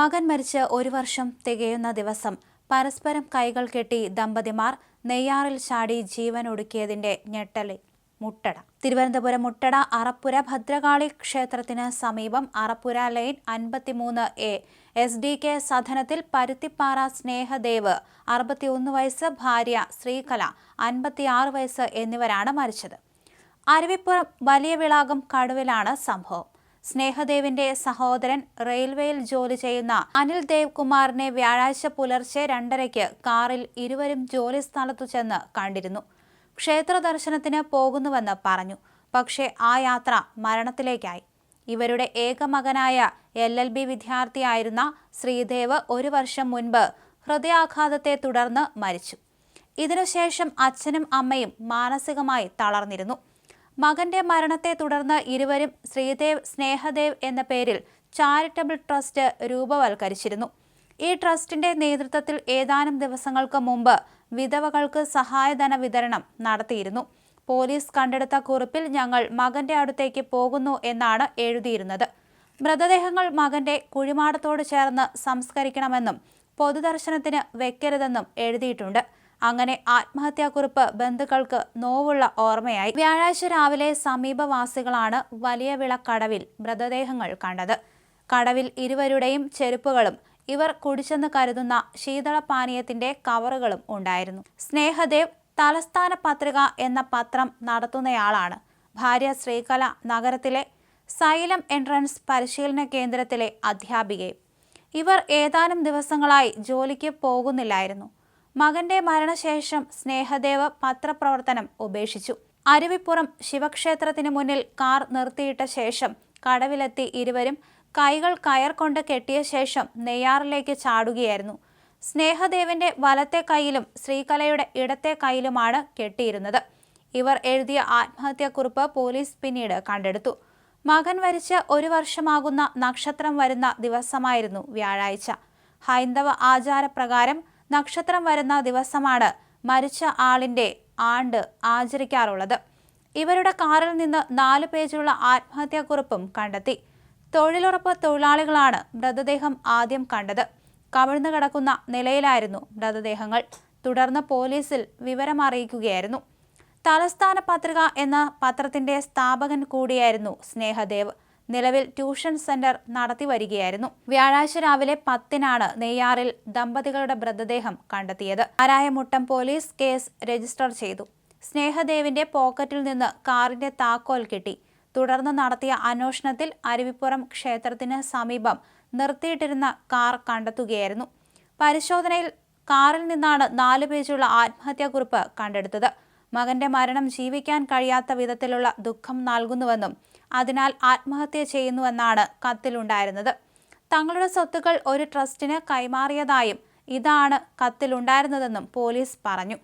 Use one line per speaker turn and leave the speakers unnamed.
മകൻ മരിച്ച് ഒരു വർഷം തികയുന്ന ദിവസം പരസ്പരം കൈകൾ കെട്ടി ദമ്പതിമാർ നെയ്യാറിൽ ചാടി ജീവൻ ഒടുക്കിയതിന്റെ ഞെട്ടലിൽ മുട്ടട. തിരുവനന്തപുരം മുട്ടട അറപ്പുര ഭദ്രകാളി ക്ഷേത്രത്തിന് സമീപം അറപ്പുര ലൈൻ അൻപത്തിമൂന്ന് എ. എസ് ഡി കെ സദനത്തിൽ പരുത്തിപ്പാറ സ്നേഹദേവ് അറുപത്തിയൊന്ന് വയസ്സ് ഭാര്യ ശ്രീകല അൻപത്തിയാറ് വയസ്സ് എന്നിവരാണ് മരിച്ചത്. അരുവിപ്പുറം വലിയ വിളാകം കടുവിലാണ് സംഭവം. സ്നേഹദേവിന്റെ സഹോദരൻ റെയിൽവേയിൽ ജോലി ചെയ്യുന്ന അനിൽ ദേവ് കുമാറിനെ വ്യാഴാഴ്ച പുലർച്ചെ രണ്ടരയ്ക്ക് കാറിൽ ഇരുവരും ജോലി സ്ഥലത്തു ചെന്ന് കണ്ടിരുന്നു. ക്ഷേത്ര ദർശനത്തിന് പോകുന്നുവെന്ന് പറഞ്ഞു. പക്ഷേ ആ യാത്ര മരണത്തിലേക്കായി. ഇവരുടെ ഏക മകനായ എൽ എൽ ബി വിദ്യാർത്ഥിയായിരുന്ന ശ്രീദേവ് ഒരു വർഷം മുൻപ് ഹൃദയാഘാതത്തെ തുടർന്ന് മരിച്ചു. ഇതിനുശേഷം അച്ഛനും അമ്മയും മാനസികമായി തളർന്നിരുന്നു. മകന്റെ മരണത്തെ തുടർന്ന് ഇരുവരും ശ്രീദേവ് സ്നേഹദേവ് എന്ന പേരിൽ ചാരിറ്റബിൾ ട്രസ്റ്റ് രൂപവൽക്കരിച്ചിരുന്നു. ഈ ട്രസ്റ്റിന്റെ നേതൃത്വത്തിൽ ഏതാനും ദിവസങ്ങൾക്ക് മുമ്പ് വിധവകൾക്ക് സഹായധന വിതരണം നടത്തിയിരുന്നു. പോലീസ് കണ്ടെടുത്ത കുറിപ്പിൽ ഞങ്ങൾ മകന്റെ അടുത്തേക്ക് പോകുന്നു എന്നാണ് എഴുതിയിരുന്നത്. മൃതദേഹങ്ങൾ മകന്റെ കുഴിമാടത്തോട് ചേർന്ന് സംസ്കരിക്കണമെന്നും പൊതുദർശനത്തിന് വെക്കരുതെന്നും എഴുതിയിട്ടുണ്ട്. അങ്ങനെ ആത്മഹത്യാക്കുറിപ്പ് ബന്ധുക്കൾക്ക് നോവുള്ള ഓർമ്മയായി. വ്യാഴാഴ്ച രാവിലെ സമീപവാസികളാണ് വലിയ വിളക്കടവിൽ മൃതദേഹങ്ങൾ കണ്ടത്. കടവിൽ ഇരുവരുടെയും ചെരുപ്പുകളും ഇവർ കുടിച്ചെന്ന് കരുതുന്ന ശീതളപാനീയത്തിന്റെ കവറുകളും ഉണ്ടായിരുന്നു. സ്നേഹദേവ് തലസ്ഥാന പത്രിക എന്ന പത്രം നടത്തുന്നയാളാണ്. ഭാര്യ ശ്രീകല നഗരത്തിലെ സൈലം എൻട്രൻസ് പരിശീലന കേന്ദ്രത്തിലെ അധ്യാപികയും. ഇവർ ഏതാനും ദിവസങ്ങളായി ജോലിക്ക് പോകുന്നില്ലായിരുന്നു. മകന്റെ മരണശേഷം സ്നേഹദേവ് പത്രപ്രവർത്തനം ഉപേക്ഷിച്ചു. അരുവിപ്പുറം ശിവക്ഷേത്രത്തിന് മുന്നിൽ കാർ നിർത്തിയിട്ട ശേഷം കടവിലെത്തി ഇരുവരും കൈകൾ കയർ കൊണ്ട് കെട്ടിയ ശേഷം നെയ്യാറിലേക്ക് ചാടുകയായിരുന്നു. സ്നേഹദേവിന്റെ വലത്തെ കൈയിലും ശ്രീകലയുടെ ഇടത്തെ കൈയിലുമാണ് കെട്ടിയിരുന്നത്. ഇവർ എഴുതിയ ആത്മഹത്യാക്കുറിപ്പ് പോലീസ് പിന്നീട് കണ്ടെടുത്തു. മകൻ വരിച്ച് ഒരു വർഷമാകുന്ന നക്ഷത്രം വരുന്ന ദിവസമായിരുന്നു വ്യാഴാഴ്ച. ഹൈന്ദവ ആചാരപ്രകാരം നക്ഷത്രം വരുന്ന ദിവസമാണ് മരിച്ച ആളിന്റെ ആണ്ട് ആചരിക്കാറുള്ളത്. ഇവരുടെ കാറിൽ നിന്ന് നാല് പേജുള്ള ആത്മഹത്യാക്കുറിപ്പും കണ്ടെത്തി. തൊഴിലുറപ്പ് തൊഴിലാളികളാണ് മൃതദേഹം ആദ്യം കണ്ടത്. കവിഴ്ന്നു കിടക്കുന്ന നിലയിലായിരുന്നു മൃതദേഹങ്ങൾ. തുടർന്ന് പോലീസിൽ വിവരമറിയിക്കുകയായിരുന്നു. തലസ്ഥാന പത്രിക എന്ന പത്രത്തിന്റെ സ്ഥാപകൻ കൂടിയായിരുന്നു സ്നേഹദേവ്. നിലവിൽ ട്യൂഷൻ സെന്റർ നടത്തി വരികയായിരുന്നു. വ്യാഴാഴ്ച രാവിലെ പത്തിനാണ് നെയ്യാറിൽ ദമ്പതികളുടെ മൃതദേഹം കണ്ടെത്തിയത്. ആരായമുട്ടം പോലീസ് കേസ് രജിസ്റ്റർ ചെയ്തു. സ്നേഹദേവിന്റെ പോക്കറ്റിൽ നിന്ന് കാറിന്റെ താക്കോൽ കിട്ടി. തുടർന്ന് നടത്തിയ അന്വേഷണത്തിൽ അരുവിപ്പുറം ക്ഷേത്രത്തിന് സമീപം നിർത്തിയിട്ടിരുന്ന കാർ കണ്ടെത്തുകയായിരുന്നു. പരിശോധനയിൽ കാറിൽ നിന്നാണ് നാല് പേജുള്ള ആത്മഹത്യാക്കുറിപ്പ് കണ്ടെടുത്തത്. മകന്റെ മരണം ജീവിക്കാൻ കഴിയാത്ത വിധത്തിലുള്ള ദുഃഖം നൽകുന്നുവെന്നും അതിനാൽ ആത്മഹത്യ ചെയ്യുന്നുവെന്നാണ് കത്തിലുണ്ടായിരുന്നത്. തങ്ങളുടെ സ്വത്തുക്കൾ ഒരു ട്രസ്റ്റിന് കൈമാറിയതായും ഇതാണ് കത്തിലുണ്ടായിരുന്നതെന്നും പോലീസ് പറഞ്ഞു.